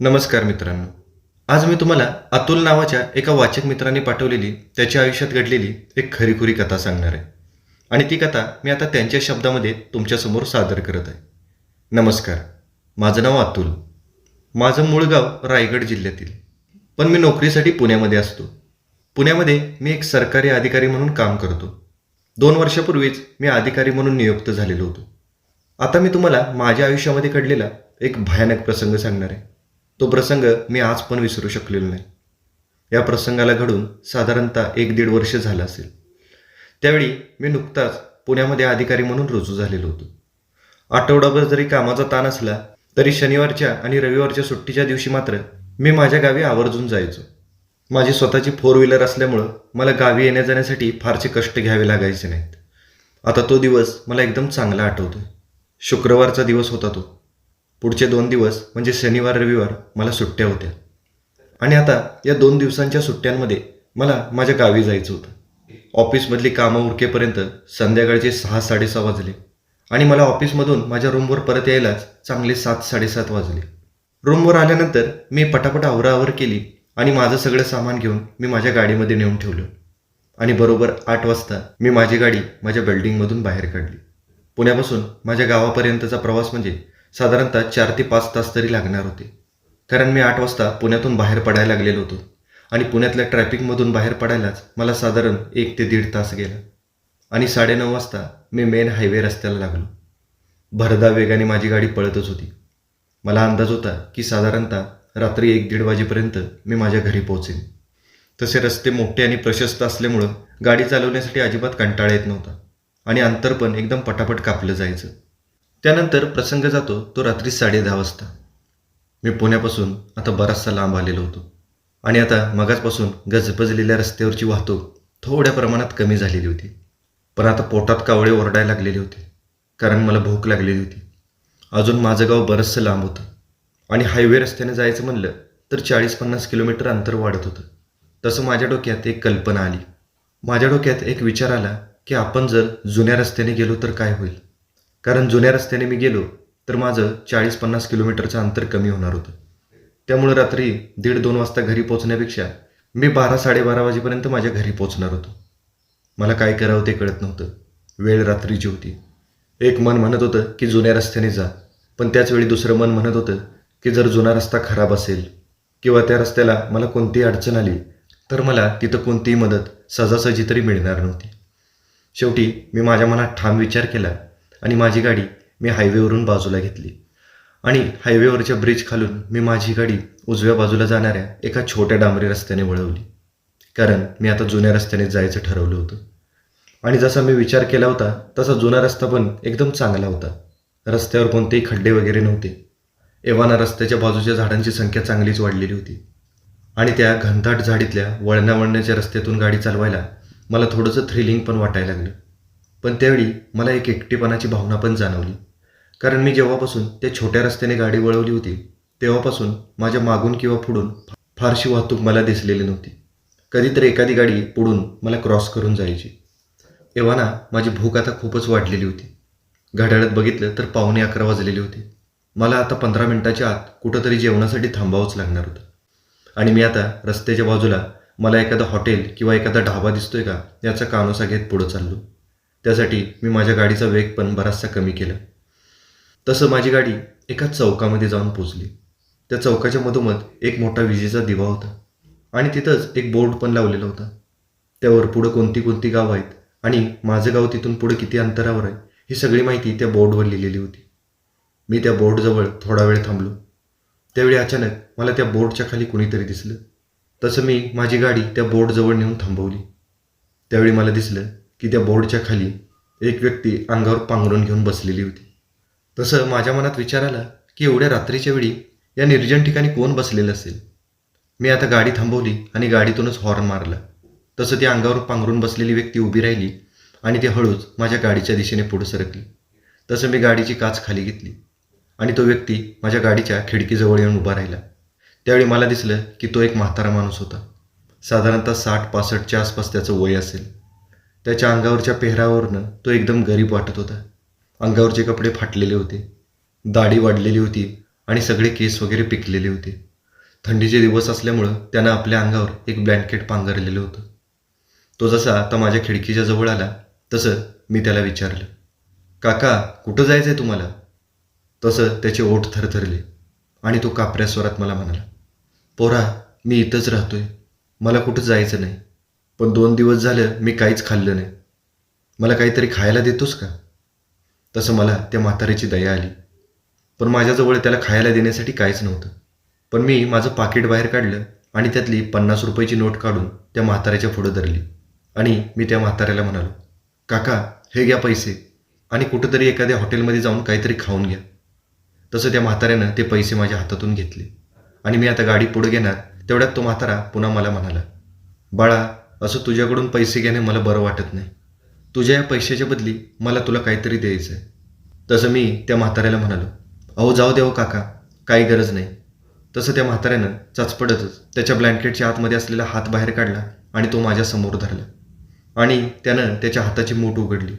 नमस्कार मित्रांनो. आज मी तुम्हाला अतुल नावाच्या एका वाचक मित्राने पाठवलेली त्याच्या आयुष्यात घडलेली एक खरीखुरी कथा सांगणार आहे. आणि ती कथा मी आता त्यांच्या शब्दामध्ये तुमच्यासमोर सादर करत आहे. नमस्कार. माझं नाव अतुल. माझं मूळ गाव रायगड जिल्ह्यातील. पण मी नोकरीसाठी पुण्यामध्ये असतो. पुण्यामध्ये मी एक सरकारी अधिकारी म्हणून काम करतो. दोन वर्षापूर्वीच मी अधिकारी म्हणून नियुक्त झालेलो होतो. आता मी तुम्हाला माझ्या आयुष्यामध्ये घडलेला एक भयानक प्रसंग सांगणार आहे. तो प्रसंग मी आज पण विसरू शकलेलो नाही. या प्रसंगाला घडून साधारणतः एक दीड वर्ष झालं असेल. त्यावेळी मी नुकताच पुण्यामध्ये अधिकारी म्हणून रुजू झालेलो होतो. आठवडाभर जरी कामाचा ताण असला तरी शनिवारच्या आणि रविवारच्या सुट्टीच्या दिवशी मात्र मी माझ्या गावी आवर्जून जायचो. माझी स्वतःची फोर व्हीलर असल्यामुळं मला गावी येण्या जाण्यासाठी फारसे कष्ट घ्यावे लागायचे नाहीत. आता तो दिवस मला एकदम चांगला आठवतोय. शुक्रवारचा दिवस होता तो. पुढचे दोन दिवस म्हणजे शनिवार रविवार मला सुट्ट्या होत्या. आणि आता या दोन दिवसांच्या सुट्ट्यांमध्ये मला माझ्या गावी जायचं होतं. ऑफिसमधली कामं उरकेपर्यंत संध्याकाळचे सहा साडेसहा वाजले. आणि मला ऑफिसमधून माझ्या रूमवर परत यायलाच चांगले सात साडेसात वाजले. रूमवर आल्यानंतर मी पटापट आवराआवर केली आणि माझं सगळं सामान घेऊन मी माझ्या गाडीमध्ये नेऊन ठेवलं. आणि बरोबर आठ वाजता मी माझी गाडी माझ्या बिल्डिंगमधून बाहेर काढली. पुण्यापासून माझ्या गावापर्यंतचा प्रवास म्हणजे साधारणतः चार ते पाच तास तरी लागणार होते. कारण मी आठ वाजता पुण्यातून बाहेर पडायला लागलेलो होतो. आणि पुण्यातल्या ट्रॅफिकमधून बाहेर पडायलाच मला साधारण एक ते दीड तास गेला. आणि साडेनऊ वाजता मी मेन हायवे रस्त्याला लागलो. भरदा वेगाने माझी गाडी पळतच होती. मला अंदाज होता की साधारणतः रात्री एक दीड वाजेपर्यंत मी माझ्या घरी पोहोचेन. तसे रस्ते मोठे आणि प्रशस्त असल्यामुळं गाडी चालवण्यासाठी अजिबात कंटाळा येत नव्हता. आणि अंतर पण एकदम पटापट कापलं जायचं. त्यानंतर प्रसंग जातो तो रात्री साडे दहा वाजता. मी पुण्यापासून आता बराचसा लांब आलेलो होतो. आणि आता मगाचपासून गजबजलेल्या रस्त्यावरची वाहतूक थोड्या प्रमाणात कमी झालेली होती. पण आता पोटात कावळे ओरडायला लागलेले होते कारण मला भूक लागलेली होती. अजून माझं गाव बरंचसं लांब होतं. आणि हायवे रस्त्याने जायचं म्हणलं तर चाळीस पन्नास किलोमीटर अंतर वाढत होतं. तसं माझ्या डोक्यात एक कल्पना आली. माझ्या डोक्यात एक विचार आला की आपण जर जुन्या रस्त्याने गेलो तर काय होईल? कारण जुन्या रस्त्याने मी गेलो तर माझं चाळीस पन्नास किलोमीटरचं अंतर कमी होणार होतं. त्यामुळे रात्री दीड दोन वाजता घरी पोचण्यापेक्षा मी बारा साडेबारा वाजेपर्यंत माझ्या घरी पोचणार होतो. मला काय करावं ते कळत नव्हतं. वेळ रात्रीची होती. एक मन म्हणत होतं की जुन्या रस्त्याने जा पण त्याचवेळी दुसरं मन म्हणत होतं की जर जुना रस्ता खराब असेल किंवा त्या रस्त्याला मला कोणतीही अडचण आली तर मला तिथं कोणतीही मदत सजासजी तरी मिळणार नव्हती. शेवटी मी माझ्या मनात ठाम विचार केला आणि माझी गाडी मी हायवेवरून बाजूला घेतली. आणि हायवेवरच्या ब्रिज खालून मी माझी गाडी उजव्या बाजूला जाणाऱ्या एका छोट्या डांबरी रस्त्याने वळवली. कारण मी आता जुन्या रस्त्याने जायचं ठरवलं होतं. आणि जसा मी विचार केला होता तसा जुना रस्ता पण एकदम चांगला होता. रस्त्यावर कोणतेही खड्डे वगैरे नव्हते. एव्हाना रस्त्याच्या बाजूच्या झाडांची संख्या चांगलीच वाढलेली होती. आणि त्या घनदाट झाडीतल्या वळणावळण्याच्या रस्त्यातून गाडी चालवायला मला थोडंसं थ्रिलिंग पण वाटायला लागलं. पण त्यावेळी मला एक एकटेपणाची भावना पण जाणवली. कारण मी जेव्हापासून त्या छोट्या रस्त्याने गाडी वळवली होती तेव्हापासून माझ्या मागून किंवा पुढून फारशी वाहतूक मला दिसलेली नव्हती. कधीतरी एखादी गाडी पुढून मला क्रॉस करून जायची. एव्हाना माझी भूक आता खूपच वाढलेली होती. घड्याळात बघितलं तर पावणे अकरा वाजलेली होती. मला आता पंधरा मिनिटाच्या आत कुठंतरी जेवणासाठी थांबावंच लागणार होतं. आणि मी आता रस्त्याच्या बाजूला मला एखादं हॉटेल किंवा एखादा ढाबा दिसतोय का याचा कानोसा घेत पुढं चाललो. त्यासाठी मी माझ्या गाडीचा वेग पण बराचसा कमी केला. तसं माझी गाडी एका चौकामध्ये जाऊन पोचली. त्या चौकाच्या मधोमध एक मोठा विजेचा दिवा होता आणि तिथंच एक बोर्ड पण लावलेला होता. त्यावर पुढं कोणती कोणती गावं आहेत आणि माझं गाव तिथून पुढे किती अंतरावर आहे ही सगळी माहिती त्या बोर्डवर लिहिलेली होती. मी त्या बोर्डजवळ थोडा वेळ थांबलो. त्यावेळी अचानक मला त्या बोर्डच्या खाली कुणीतरी दिसलं. तसं मी माझी गाडी त्या बोर्डजवळ नेऊन थांबवली. त्यावेळी मला दिसलं की त्या बोर्डच्या खाली एक व्यक्ती अंगावर पांघरून घेऊन बसलेली होती. तसं माझ्या मनात विचार आला की एवढ्या रात्रीच्या वेळी या निर्जन ठिकाणी कोण बसलेलं असेल? मी आता गाडी थांबवली आणि गाडीतूनच हॉर्न मारला. तसं ती अंगावर पांघरून बसलेली व्यक्ती उभी राहिली आणि ती हळूच माझ्या गाडीच्या दिशेने पुढे सरकली. तसं मी गाडीची काच खाली घेतली आणि तो व्यक्ती माझ्या गाडीच्या खिडकीजवळ येऊन उभा राहिला. त्यावेळी मला दिसलं की तो एक म्हातारा माणूस होता. साधारणतः साठ पासष्टच्या आसपास त्याचं वय असेल. त्याच्या अंगावरच्या पेहरावरनं तो एकदम गरीब वाटत होता. अंगावरचे कपडे फाटलेले होते. दाढी वाढलेली होती आणि सगळे केस वगैरे पिकलेले होते. थंडीचे दिवस असल्यामुळं त्यानं आपल्या अंगावर एक ब्लँकेट पांघरलेलं होतं. तो जसा आता माझ्या खिडकीच्या जवळ आला तसं मी त्याला विचारलं काका कुठं जायचं आहे तुम्हाला? तसं त्याचे ओठ थरथरले आणि तो कापऱ्या स्वरात मला म्हणाला पोरा मी इथंच राहतोय. मला कुठं जायचं नाही. पण दोन दिवस झालं मी काहीच खाल्लं नाही. मला काहीतरी खायला देतोस का? तसं मला त्या म्हातारीची दया आली. पण माझ्याजवळ त्याला खायला देण्यासाठी काहीच नव्हतं. पण मी माझं पाकिट बाहेर काढलं आणि त्यातली पन्नास रुपयाची नोट काढून त्या म्हाताऱ्याच्या पुढं धरली. आणि मी त्या म्हाताऱ्याला म्हणालो काका हे घ्या पैसे आणि कुठंतरी एखाद्या हॉटेलमध्ये जाऊन काहीतरी खाऊन घ्या. तसं त्या म्हाताऱ्यानं ते पैसे माझ्या हातातून घेतले. आणि मी आता गाडी पुढे घेणार तेवढ्यात तो म्हातारा पुन्हा मला म्हणाला बाळा असं तुझ्याकडून पैसे घेणे मला बरं वाटत नाही. तुझ्या या पैशाच्या बदली मला तुला काहीतरी द्यायचं आहे तसं मी त्या म्हाताऱ्याला म्हणालो अहो जाऊ द्या हो काका काही गरज नाही. तसं त्या म्हाताऱ्यानं चाचपडतच त्याच्या ब्लँकेटच्या आतमध्ये असलेला हात बाहेर काढला आणि तो माझ्यासमोर धरला. आणि त्यानं त्याच्या हाताची मूठ उघडली.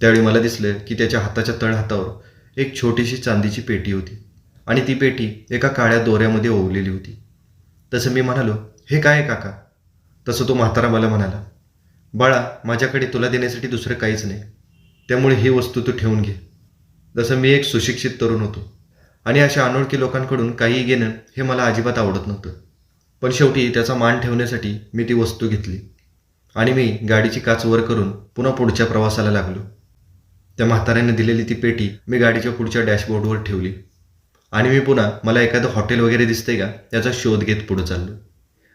त्यावेळी मला दिसलं की त्याच्या हाताच्या तळ हातावर एक छोटीशी चांदीची पेटी होती आणि ती पेटी एका काळ्या दोऱ्यामध्ये ओवलेली होती. तसं मी म्हणालो हे काय आहे काका? तसं तो म्हातारा मला म्हणाला बाळा माझ्याकडे तुला देण्यासाठी दुसरं काहीच नाही. त्यामुळे ही वस्तू तू ठेवून घे. जसं मी एक सुशिक्षित तरुण होतो. आणि अशा अनोळखी लोकांकडून काही घेणं हे मला अजिबात आवडत नव्हतं. पण शेवटी त्याचा मान ठेवण्यासाठी मी ती वस्तू घेतली. आणि मी गाडीची काच वर करून पुन्हा पुढच्या प्रवासाला लागलो. त्या म्हाताऱ्याने दिलेली ती पेटी मी गाडीच्या पुढच्या डॅशबोर्डवर ठेवली. आणि मी पुन्हा मला एखादं हॉटेल वगैरे दिसतंय का? याचा शोध घेत पुढं चाललो.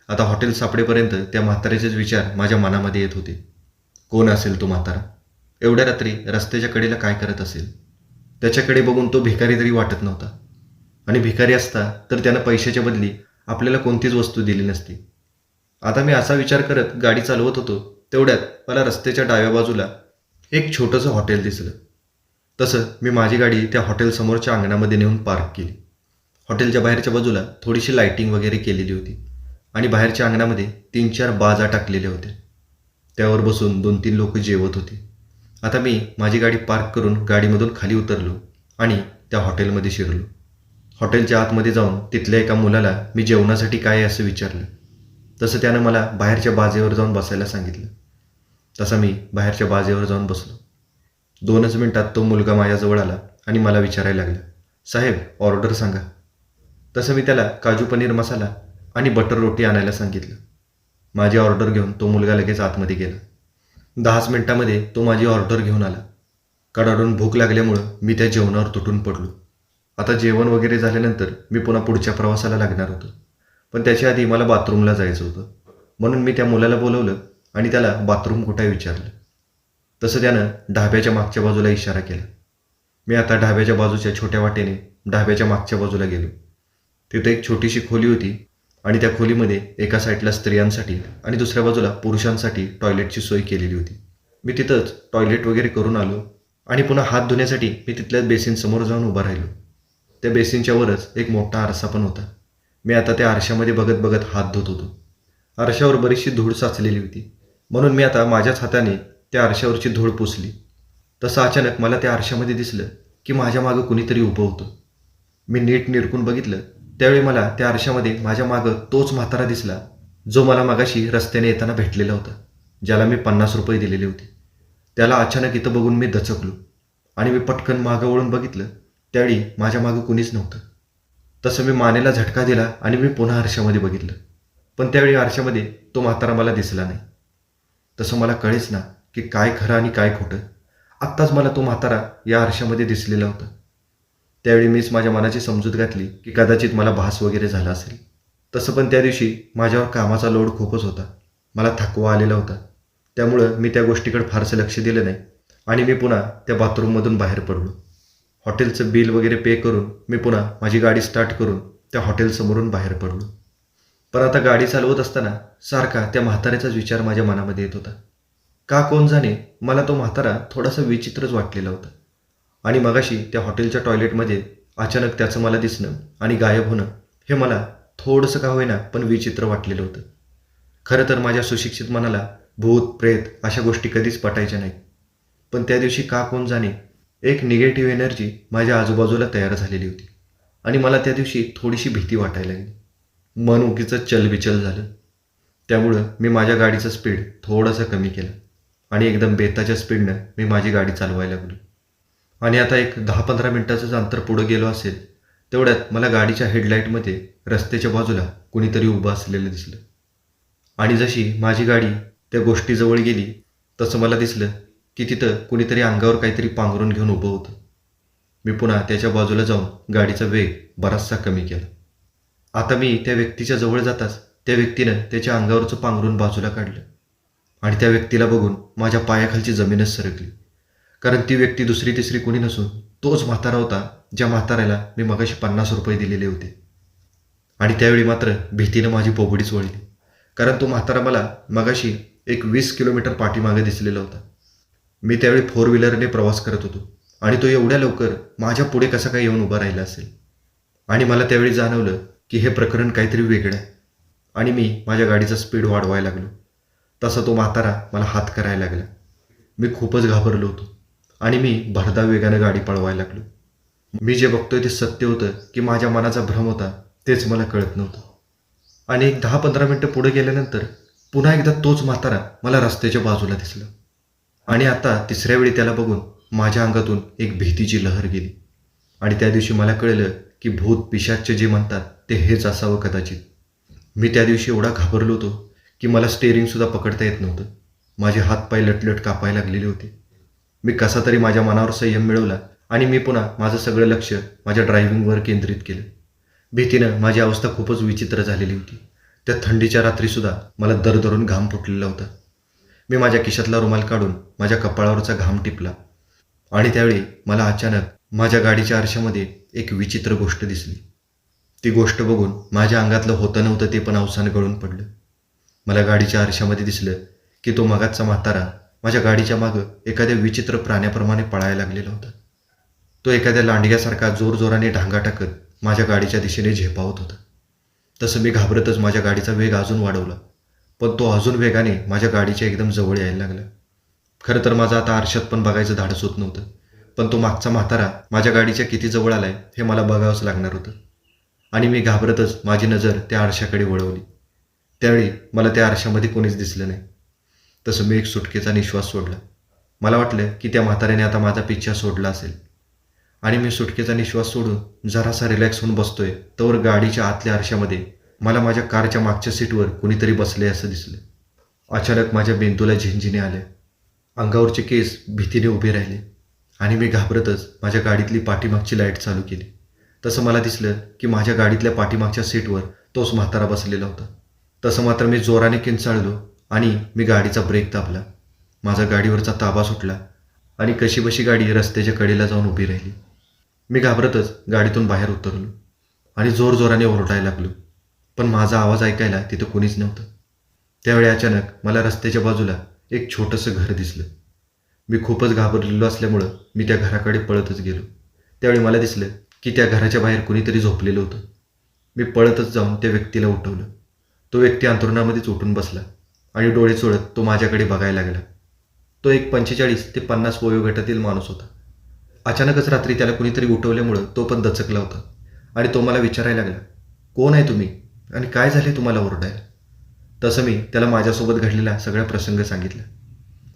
आता हॉटेल सापडेपर्यंत त्या म्हाताऱ्याचेच विचार माझ्या मनामध्ये येत होते. कोण असेल तो म्हातारा? एवढ्या रात्री रस्त्याच्या कडेला काय करत असेल? त्याच्याकडे बघून तो भिकारी तरी वाटत नव्हता. आणि भिकारी असता तर त्यानं पैशाच्या बदली आपल्याला कोणतीच वस्तू दिली नसती. आता मी असा विचार करत गाडी चालवत होतो तेवढ्यात मला रस्त्याच्या डाव्या बाजूला एक छोटंसं हॉटेल दिसलं. तसं मी माझी गाडी त्या हॉटेलसमोरच्या अंगणामध्ये नेऊन पार्क केली. हॉटेलच्या बाहेरच्या बाजूला थोडीशी लाईटिंग वगैरे केलेली होती. आणि बाहेरच्या अंगणामध्ये तीन चार बाजा टाकलेल्या होत्या. त्यावर बसून दोन तीन लोक जेवत होते. आता मी माझी गाडी पार्क करून गाडीमधून खाली उतरलो आणि त्या हॉटेलमध्ये शिरलो. हॉटेलच्या आतमध्ये जाऊन तिथल्या एका मुलाला मी जेवणासाठी काय असं विचारलं. तसं त्यानं मला बाहेरच्या बाजेवर जाऊन बसायला सांगितलं. तसा मी बाहेरच्या बाजेवर जाऊन बसलो. दोनच मिनटात तो मुलगा माझ्याजवळ आला आणि मला विचारायला लागला. साहेब ऑर्डर सांगा. तसं मी त्याला काजू पनीर मसाला आणि बटर रोटी आणायला सांगितलं. माझी ऑर्डर घेऊन तो मुलगा लगेच आतमध्ये गेला. दहाच मिनिटामध्ये तो माझी ऑर्डर घेऊन आला. कडाडून भूक लागल्यामुळं मी त्या जेवणावर तुटून पडलो. आता जेवण वगैरे झाल्यानंतर मी पुन्हा पुढच्या प्रवासाला लागणार होतो. पण त्याच्या आधी मला बाथरूमला जायचं होतं. म्हणून मी त्या मुलाला बोलवलं आणि त्याला बाथरूम कुठे विचारलं. तसं त्यानं ढाब्याच्या मागच्या बाजूला इशारा केला. मी आता ढाब्याच्या बाजूच्या छोट्या वाटेने ढाब्याच्या मागच्या बाजूला गेलो. तिथं एक छोटीशी खोली होती. आणि त्या खोलीमध्ये एका साईडला स्त्रियांसाठी आणि दुसऱ्या बाजूला पुरुषांसाठी टॉयलेटची सोय केलेली होती. मी तिथंच टॉयलेट वगैरे करून आलो आणि पुन्हा हात धुण्यासाठी मी तिथल्या बेसिनसमोर जाऊन उभा राहिलो. त्या बेसिनच्या वरच एक मोठा आरसा पण होता. मी आता त्या आरशामध्ये बघत बघत हात धुत होतो. आरशावर बरीचशी धूळ साचलेली होती. म्हणून मी आता माझ्याच हाताने त्या आरशावरची धूळ पुसली. तसं अचानक मला त्या आरशामध्ये दिसलं की माझ्या मागं कुणीतरी उभं होतं. मी नीट निरकून बघितलं त्यावेळी मला त्या आरशामध्ये माझ्या मागं तोच म्हातारा दिसला जो मला मागाशी रस्त्याने येताना भेटलेला होता ज्याला मी पन्नास रुपये दिलेले होते. त्याला अचानक इथं बघून मी दचकलो आणि मी पटकन मागं वळून बघितलं त्यावेळी माझ्या मागं कुणीच नव्हतं. तसं मी मानेला झटका दिला आणि मी पुन्हा आरशामध्ये बघितलं. पण त्यावेळी आरशामध्ये तो म्हातारा मला दिसला नाही. तसं मला कळेच ना की काय खरं आणि काय खोटं. आत्ताच मला तो म्हातारा या आरशामध्ये दिसलेला होता. त्यावेळी मीच माझ्या मनाची समजूत घातली की कदाचित मला भास वगैरे झाला असेल. तसं पण त्या दिवशी माझ्यावर कामाचा लोड खूपच होता. मला थकवा आलेला होता. त्यामुळं मी त्या गोष्टीकडे फारसं लक्ष दिलं नाही आणि मी पुन्हा त्या बाथरूममधून बाहेर पडलो. हॉटेलचं बिल वगैरे पे करून मी पुन्हा माझी गाडी स्टार्ट करून त्या हॉटेलसमोरून बाहेर पडलो. पण आता गाडी चालवत असताना सारखा त्या म्हाताऱ्याचाच विचार माझ्या मनामध्ये येत होता. का कोण जाणे मला तो म्हातारा थोडासा विचित्रच वाटलेला होता. आणि मगाशी त्या हॉटेलच्या टॉयलेटमध्ये अचानक त्याचं मला दिसणं आणि गायब होणं हे मला थोडंसं का होईना पण विचित्र वाटलेलं होतं. खरं तर माझ्या सुशिक्षित मनाला भूत प्रेत अशा गोष्टी कधीच पटायच्या नाही पण त्या दिवशी का कोण जाणे एक निगेटिव्ह एनर्जी माझ्या आजूबाजूला तयार झालेली होती. आणि मला त्या दिवशी थोडीशी भीती वाटायला लागली. मन उगीचं चलबिचल झालं. त्यामुळं मी माझ्या गाडीचं स्पीड थोडंसं कमी केलं. आणि एकदम बेताच्या स्पीडनं मी माझी गाडी चालवायला लागलो. आणि आता एक दहा पंधरा मिनटाचंच अंतर पुढं गेलो असेल तेवढ्यात मला गाडीच्या हेडलाईटमध्ये रस्त्याच्या बाजूला कुणीतरी उभं असलेलं दिसलं. आणि जशी माझी गाडी त्या गोष्टीजवळ गेली तसं मला दिसलं की तिथं कुणीतरी अंगावर काहीतरी पांघरून घेऊन उभं होतं. मी पुन्हा त्याच्या बाजूला जाऊन गाडीचा वेग बराचसा कमी केला. आता मी त्या व्यक्तीच्या जवळ जाताच त्या व्यक्तीनं त्याच्या अंगावरचं पांघरून बाजूला काढलं. आणि त्या व्यक्तीला बघून माझ्या पायाखालची जमीनच सरकली. कारण ती व्यक्ती दुसरी तिसरी कुणी नसून तोच म्हातारा होता ज्या म्हाताऱ्याला मी मगाशी पन्नास रुपये दिलेले होते. आणि त्यावेळी मात्र भीतीनं माझी पोबडीच वळली. कारण तो म्हातारा मला मगाशी एक वीस किलोमीटर पाठीमागे दिसलेला होता. मी त्यावेळी फोर व्हीलरने प्रवास करत होतो. आणि तो एवढ्या लवकर माझ्या पुढे कसा काय येऊन उभा राहिला असेल? आणि मला त्यावेळी जाणवलं की हे प्रकरण काहीतरी वेगळं आहे. आणि मी माझ्या गाडीचा स्पीड वाढवायला लागलो. तसा तो म्हातारा मला हात करायला लागला. मी खूपच घाबरलो होतो. आणि मी भरधाव वेगानं गाडी पळवायला लागलो. मी जे बघतोय ते सत्य होतं की माझ्या मनाचा भ्रम होता तेच मला कळत नव्हतं. आणि एक दहा पंधरा मिनटं पुढे गेल्यानंतर पुन्हा एकदा तोच म्हातारा मला रस्त्याच्या बाजूला दिसला. आणि आता तिसऱ्या वेळी त्याला बघून माझ्या अंगातून एक भीतीची लहर गेली. आणि त्या दिवशी मला कळलं की भूत पिशाच्य जे म्हणतात ते हेच असावं कदाचित. मी त्या दिवशी एवढा घाबरलो होतो की मला स्टेअरिंगसुद्धा पकडता येत नव्हतं. माझे हातपाय लटलट कापायला लागलेले होते. मी कसा तरी माझ्या मनावर संयम मिळवला आणि मी पुन्हा माझं सगळं लक्ष माझ्या ड्रायव्हिंगवर केंद्रित केलं. भीतीनं माझी अवस्था खूपच विचित्र झालेली होती. त्या थंडीच्या रात्रीसुद्धा मला दर धरून घाम फुटलेला होता. मी माझ्या खिशातला रुमाल काढून माझ्या कपाळावरचा घाम टिपला. आणि त्यावेळी मला अचानक माझ्या गाडीच्या आरशामध्ये एक विचित्र गोष्ट दिसली. ती गोष्ट बघून माझ्या अंगातलं होतं नव्हतं ते पण अवसान गळून पडलं. मला गाडीच्या आरशामध्ये दिसलं की तो मगाचा म्हातारा माझ्या गाडीच्या मागं एखाद्या विचित्र प्राण्याप्रमाणे पळायला लागलेला होता. तो एखाद्या लांडग्यासारखा जोरजोराने ढांगा टाकत माझ्या गाडीच्या दिशेने झेपावत होता. तसं मी घाबरतच माझ्या गाडीचा वेग अजून वाढवला पण तो अजून वेगाने माझ्या गाडीच्या एकदम जवळ यायला लागला. खरं तर माझं आता आरशात पण बघायचं धाडस होत नव्हतं पण तो मागचा म्हातारा माझ्या गाडीच्या किती जवळ आलाय हे मला बघावंच लागणार होतं. आणि मी घाबरतच माझी नजर त्या आरशाकडे वळवली. त्यावेळी मला त्या आरशामध्ये कोणीच दिसलं नाही. तसं मी एक सुटकेचा निश्वास सोडला. मला वाटलं की त्या म्हाताऱ्याने आता माझा पिच्छा सोडला असेल. आणि मी सुटकेचा निश्वास सोडून जरासा रिलॅक्स होऊन बसतोय तोवर गाडीच्या आतल्या आरशामध्ये मला माझ्या कारच्या मागच्या सीटवर कुणीतरी बसले असं दिसलं. अचानक माझ्या बेंतूला झिंझिने आल्या अंगावरचे केस भीतीने उभे राहिले. आणि मी घाबरतच माझ्या गाडीतली पाठीमागची लाइट चालू केली. तसं मला दिसलं की माझ्या गाडीतल्या पाठीमागच्या सीटवर तोच म्हातारा बसलेला होता. तसं मात्र मी जोराने किंचाळलो आणि मी गाडीचा ब्रेक दाबला. माझा गाडीवरचा ताबा सुटला आणि कशीबशी गाडी रस्त्याच्या कडेला जाऊन उभी राहिली. मी घाबरतच गाडीतून बाहेर उतरलो आणि जोरजोराने ओरडायला लागलो. पण माझा आवाज ऐकायला तिथं कोणीच नव्हतं. त्यावेळी अचानक मला रस्त्याच्या बाजूला एक छोटंसं घर दिसलं. मी खूपच घाबरलेलो असल्यामुळं मी त्या घराकडे पळतच गेलो. त्यावेळी मला दिसलं की त्या घराच्या बाहेर कुणीतरी झोपलेलं होतं. मी पळतच जाऊन त्या व्यक्तीला उठवलं. तो व्यक्ती अंथरुणामध्येच उठून बसला. आणि डोळे चोळत तो माझ्याकडे बघायला लागला. तो एक पंचेचाळीस ते पन्नास वयोगटातील माणूस होता. अचानकच रात्री त्याला कुणीतरी उठवल्यामुळं तो पण दचकला होता आणि तो मला विचारायला लागला कोण आहे तुम्ही? आणि काय झाले तुम्हाला ओरडायला? तसं मी त्याला माझ्यासोबत घडलेला सगळा प्रसंग सांगितला.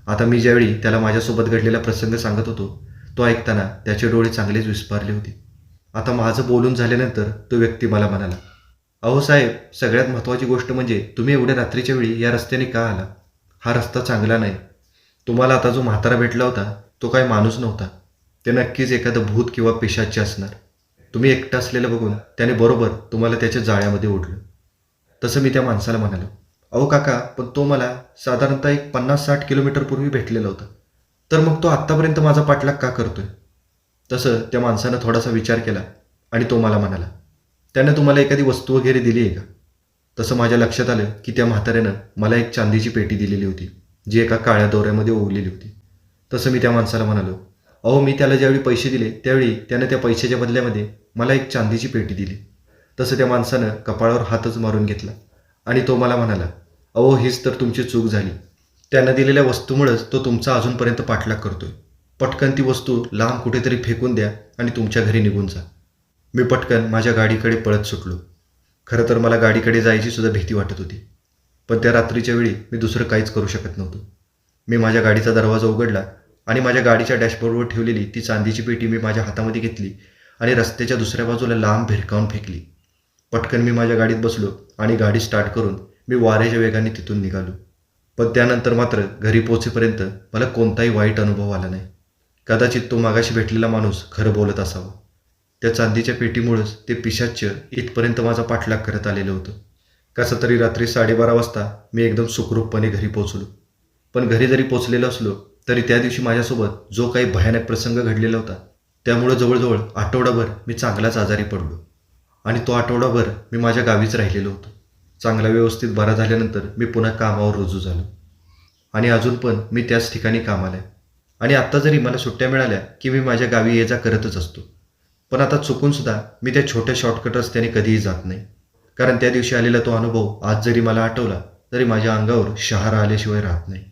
आता मी ज्यावेळी त्याला माझ्यासोबत घडलेला प्रसंग सांगत होतो तो ऐकताना त्याचे डोळे चांगलेच विस्पारले होते. आता माझं बोलून झाल्यानंतर तो व्यक्ती मला म्हणाला अहो साहेब सगळ्यात महत्त्वाची गोष्ट म्हणजे तुम्ही एवढ्या रात्रीच्या वेळी या रस्त्याने का आला? हा रस्ता चांगला नाही. तुम्हाला आता जो म्हातारा भेटला होता तो काही माणूस नव्हता. ते नक्कीच एखादं भूत किंवा पेशाचे असणार. तुम्ही एकटं असलेलं बघून त्याने बरोबर तुम्हाला त्याच्या जाळ्यामध्ये ओढलं. तसं मी त्या माणसाला म्हणालो अहो काका पण तो मला साधारणतः एक पन्नास साठ किलोमीटरपूर्वी भेटलेला होता. तर मग तो आत्तापर्यंत माझा पाठलाग का करतोय? तसं त्या माणसानं थोडासा विचार केला आणि तो मला म्हणाला त्यानं तुम्हाला एखादी वस्तू वगैरे दिली आहे का? तसं माझ्या लक्षात आलं की त्या म्हाताऱ्यानं मला एक चांदीची पेटी दिलेली होती जी एका काळ्या दोऱ्यामध्ये ओवलेली होती. तसं मी त्या माणसाला म्हणालो अहो मी त्याला ज्यावेळी पैसे दिले त्यावेळी त्यानं त्या पैशाच्या बदल्यामध्ये मला एक चांदीची पेटी दिली. तसं त्या माणसानं कपाळावर हातच मारून घेतला आणि तो मला म्हणाला अहो हीच तर तुमची चूक झाली. त्यानं दिलेल्या वस्तूमुळंच तो तुमचा अजूनपर्यंत पाठलाग करतोय. पटकन ती वस्तू लांब कुठेतरी फेकून द्या आणि तुमच्या घरी निघून जा. मी पटकन माझ्या गाडीकडे पळत सुटलो. खरं तर मला गाडीकडे जायची सुद्धा भीती वाटत होती. पण त्या रात्रीच्या वेळी मी दुसरं काहीच करू शकत नव्हतो. मी माझ्या गाडीचा दरवाजा उघडला आणि माझ्या गाडीच्या डॅशबोर्डवर ठेवलेली ती चांदीची पेटी मी माझ्या हातामध्ये घेतली आणि रस्त्याच्या दुसऱ्या बाजूला लांब भिरकावून फेकली. पटकन मी माझ्या गाडीत बसलो आणि गाडी स्टार्ट करून मी वाऱ्याच्या वेगाने तिथून निघालो. पण त्यानंतर मात्र घरी पोचेपर्यंत मला कोणताही वाईट अनुभव आला नाही. कदाचित तो मागाशी भेटलेला माणूस खरं बोलत असावा. त्या चांदीच्या पेटीमुळंच ते पिशाच्य इथपर्यंत माझा पाठलाग करत आलेलं होतं. कसं तरी रात्री साडेबारा वाजता मी एकदम सुखरूपपणे घरी पोचलो पण घरी जरी पोचलेलो असलो तरी त्या दिवशी माझ्यासोबत जो काही भयानक प्रसंग घडलेला होता त्यामुळं जवळजवळ आठवडाभर मी चांगलाच आजारी पडलो. आणि तो आठवडाभर मी माझ्या गावीच राहिलेलो होतो. चांगला व्यवस्थित बरा झाल्यानंतर मी पुन्हा कामावर रुजू झालो. आणि अजून पण मी त्याच ठिकाणी कामाला आहे. आणि आत्ता जरी मला सुट्ट्या मिळाल्या की मी माझ्या गावी ये जा करतच असतो. पण आता चुकून सुद्धा मी त्या छोट्या शॉर्टकट रस्त्याने कधीही जात नाही. कारण त्या दिवशी आलेला तो अनुभव आज जरी मला आठवला तरी माझ्या अंगावर शहारा आल्याशिवाय राहत नाही.